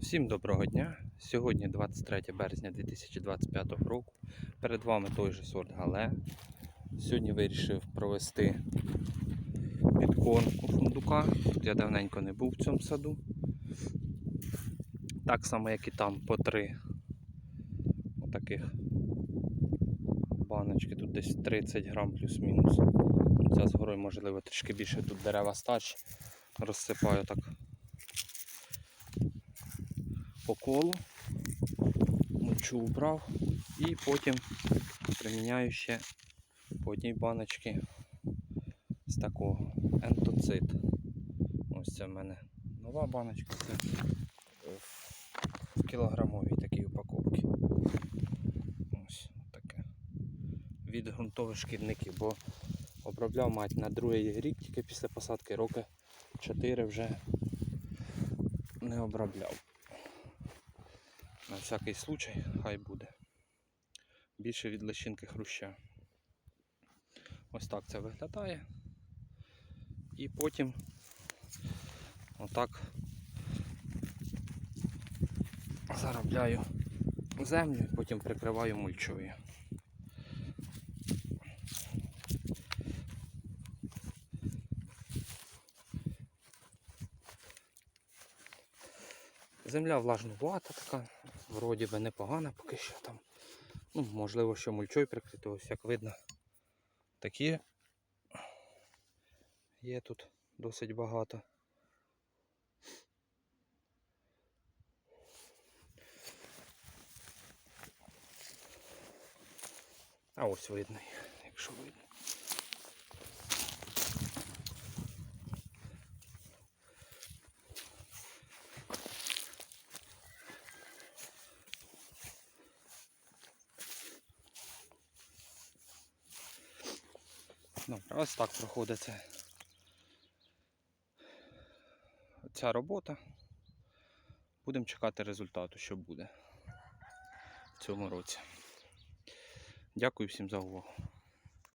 Всім доброго дня! Сьогодні 23 березня 2025 року. Перед вами той же сорт Гале. Сьогодні вирішив провести підкормку фундука. Тут я давненько не був в цьому саду. Так само, як і там по три отаких баночки. Тут десь 30 грам плюс-мінус. Ця згорою, можливо, трішки більше тут дерева старші. Розсипаю так по колу, мочу убрав і потім приміняю ще по одній баночці з такого ентоцит. Ось це в мене нова баночка, це в кілограмовій такій упаковці. Ось таке. Від ґрунтових шкідників, бо обробляв мать на другий рік тільки після посадки, роки 4 вже не обробляв. На всякий случай хай буде. Більше від личинки хруща. Ось так це виглядає. І потім отак заробляю землю і потім прикриваю мульчою. Земля влажнувата така, вроді би непогана поки що там. Ну, можливо, що мульчою прикрито, ось як видно. Такі є тут досить багато. А ось видно, якщо видно. Добре, ось так проходить ця робота. Будемо чекати результату, що буде в цьому році. Дякую всім за увагу.